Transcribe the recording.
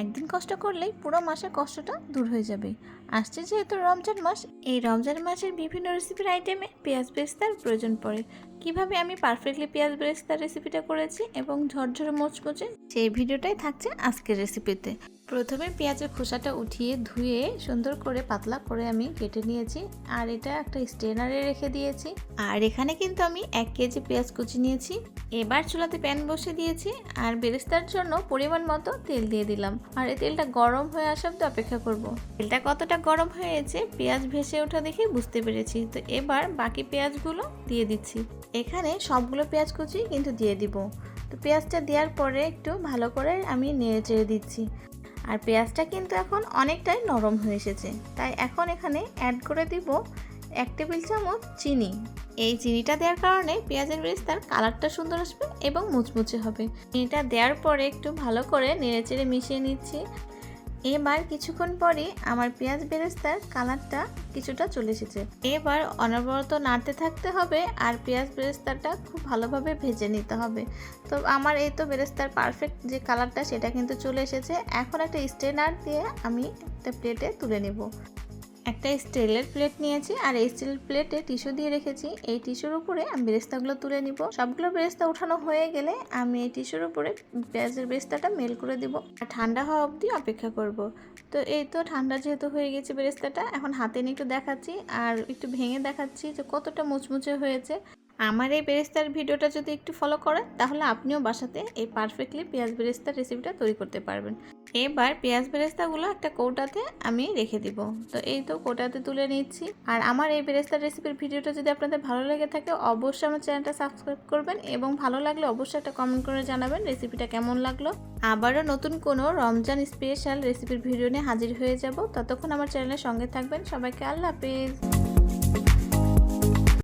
একদিন কষ্ট করলেই পুরো মাসের কষ্টটা দূর হয়ে যাবে। আসছে যেহেতু রমজান মাস, এই রমজান মাসের বিভিন্ন রেসিপির আইটেমে পেঁয়াজ বেরেস্তার প্রয়োজন পড়ে। কীভাবে আমি পারফেক্টলি পেঁয়াজ বেরেস্তার রেসিপিটা করেছি এবং ঝরঝরে মোচমোচে সেই ভিডিওটাই থাকছে আজকের রেসিপিতে প্রথমে পেঁয়াজের খোসাটা উঠিয়ে ধুয়ে সুন্দর করে পাতলা করে আমি কেটে নিয়েছি। আর এটা একটা স্ট্রেনারে রেখে দিয়েছি। আর এখানে কিন্তু আমি এক কেজি পেঁয়াজ কুচি নিয়েছি। এবার চুলাতে প্যান বসে দিয়েছি। আর বেরেস্তার জন্য পরিমাণ মতো তেল দিয়ে দিলাম। আর এই তেলটা গরম হয়ে আসা অব্দি অপেক্ষা করব। তেলটা কতটা গরম হয়েছে পেঁয়াজ ভেসে ওঠা দেখে বুঝতে পেরেছি। তো এবার বাকি পেঁয়াজগুলো দিয়ে দিচ্ছি। এখানে সবগুলো পেঁয়াজ কুচি কিন্তু দিয়ে দিব। তো পেঁয়াজটা দেওয়ার পরে একটু ভালো করে আমি নেড়ে চেড়ে দিচ্ছি। আর পেঁয়াজটা কিন্তু এখন অনেকটাই নরম হয়ে এসেছে। তাই এখন এখানে অ্যাড করে দিব এক টেবিল চামচ চিনি। এই চিনিটা দেওয়ার কারণে পেঁয়াজের বেরেস্তার কালারটা সুন্দর আসবে এবং মুচমুচে হবে। চিনিটা দেওয়ার পরে একটু ভালো করে নেড়ে চেড়ে মিশিয়ে নিচ্ছি। এবার কিছুক্ষণ পরে আমার পেঁয়াজ বেরেস্তার কালারটা কিছুটা চলে এসেছে। এবার অনবরত নাড়তে থাকতে হবে আর পেঁয়াজ বেরেস্তাটা খুব ভালোভাবে ভেজে নিতে হবে। তো আমার এই তো বেরেস্তার পারফেক্ট যে কালারটা সেটা কিন্তু চলে এসেছে। এখন একটা স্টেনার দিয়ে আমি একটা প্লেটে তুলে নেব। একটা স্টিলের প্লেট নিয়েছি আর এই স্টিলের প্লেটে টিস্যু দিয়ে রেখেছি। এই টিস্যুর উপরে আমি বেরেস্তাগুলো তুলে নিব। সবগুলো বেরেস্তা উঠানো হয়ে গেলে আমি এই টিস্যুর উপরে পেঁয়াজের বেরেস্তাটা মেল করে দিব আর ঠান্ডা হওয়া অবধি অপেক্ষা করব। তো এই তো ঠান্ডা যেহেতু হয়ে গেছে বেরেস্তাটা, এখন হাতে নিয়ে একটু দেখাচ্ছি আর একটু ভেঙে দেখাচ্ছি যে কতটা মুচমুচে হয়েছে। আমার এই বেরেস্তার ভিডিওটা যদি একটু ফলো করেন, তাহলে আপনিও বাসাতে এই পারফেক্টলি পেঁয়াজ বেরেস্তার রেসিপিটা তৈরি করতে পারবেন। এবার পেঁয়াজ বেরেস্তাগুলো একটা কৌটাতে আমি রেখে দিব। তো এই তো কৌটাতে তুলে নিচ্ছি। আর আমার এই বেরেস্তার রেসিপির ভিডিওটা যদি আপনাদের ভালো লেগে থাকে, অবশ্যই আমার চ্যানেলটা সাবস্ক্রাইব করবেন এবং ভালো লাগলে অবশ্যই একটা কমেন্ট করে জানাবেন রেসিপিটা কেমন লাগল। আবারও নতুন কোনো রমজান স্পেশাল রেসিপির ভিডিও নিয়ে হাজির হয়ে যাব। ততক্ষণ আমার চ্যানেলের সঙ্গে থাকবেন। সবাইকে আল্লাহ হাফেজ।